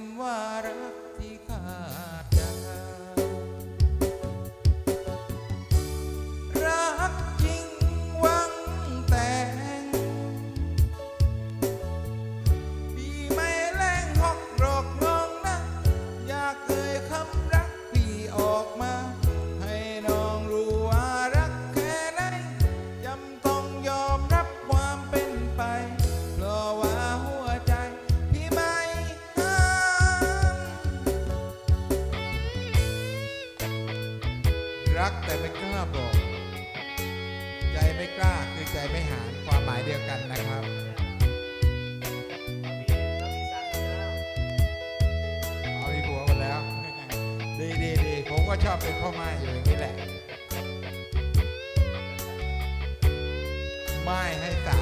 ำว่ารัก รักแต่ไม่กล้าบอก ใจไม่กล้าคือใจไม่หานความหมายเดียวกันนะครับเอามีผัวหมดแล้ว ดีดีดีผมก็ชอบเป็นพ่อไม้อยู่อย่างนี้แหละ ไม่ให้สาว